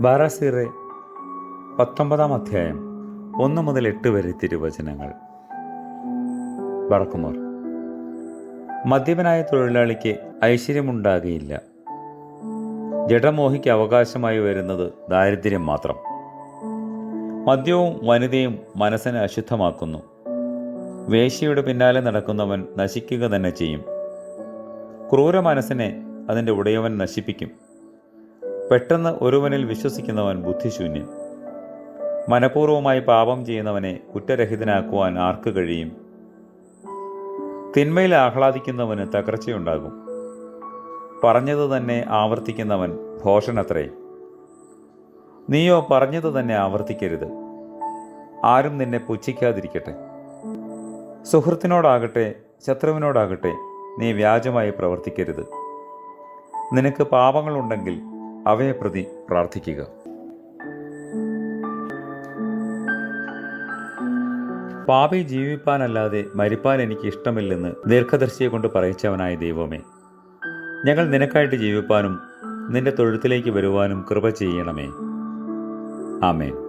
ബാറാസീറെ പത്തൊമ്പതാം അധ്യായം ഒന്ന് മുതൽ എട്ട് വരെ തിരുവചനങ്ങൾ. വടക്കുമോർ. മദ്യപനായ തൊഴിലാളിക്ക് ഐശ്വര്യമുണ്ടാകുകയില്ല. ജഡമോഹിക്ക് അവകാശമായി വരുന്നത് ദാരിദ്ര്യം മാത്രം. മദ്യവും വനിതയും മനസ്സിനെ അശുദ്ധമാക്കുന്നു. വേശ്യയുടെ പിന്നാലെ നടക്കുന്നവൻ നശിക്കുക തന്നെ ചെയ്യും. ക്രൂര മനസ്സിനെ അതിന്റെ ഉടയവൻ നശിപ്പിക്കും. പെട്ടെന്ന് ഒരുവനിൽ വിശ്വസിക്കുന്നവൻ ബുദ്ധിശൂന്യൻ. മനഃപൂർവമായി പാപം ചെയ്യുന്നവനെ കുറ്റരഹിതനാക്കുവാൻ ആർക്ക് കഴിയും? തിന്മയിൽ ആഹ്ലാദിക്കുന്നവന് തകർച്ചയുണ്ടാകും. പറഞ്ഞത് തന്നെ ആവർത്തിക്കുന്നവൻ ഭോഷനത്രേ. നീയോ പറഞ്ഞത് തന്നെ ആവർത്തിക്കരുത്. ആരും നിന്നെ പുച്ഛിക്കാതിരിക്കട്ടെ. സുഹൃത്തിനോടാകട്ടെ ശത്രുവിനോടാകട്ടെ നീ വ്യാജമായി പ്രവർത്തിക്കരുത്. നിനക്ക് പാപങ്ങളുണ്ടെങ്കിൽ അവയെ പ്രതി പ്രാർത്ഥിക്കുക. പാപി ജീവിപ്പാനല്ലാതെ മരിപ്പാൻ എനിക്ക് ഇഷ്ടമില്ലെന്ന് ദീർഘദർശിയെ കൊണ്ട് പറയിച്ചവനായ ദൈവമേ ഞങ്ങൾ നിനക്കായിട്ട് ജീവിപ്പാനും നിന്റെ തൊഴുത്തിലേക്ക് വരുവാനും കൃപ ചെയ്യണമേ. ആമേൻ.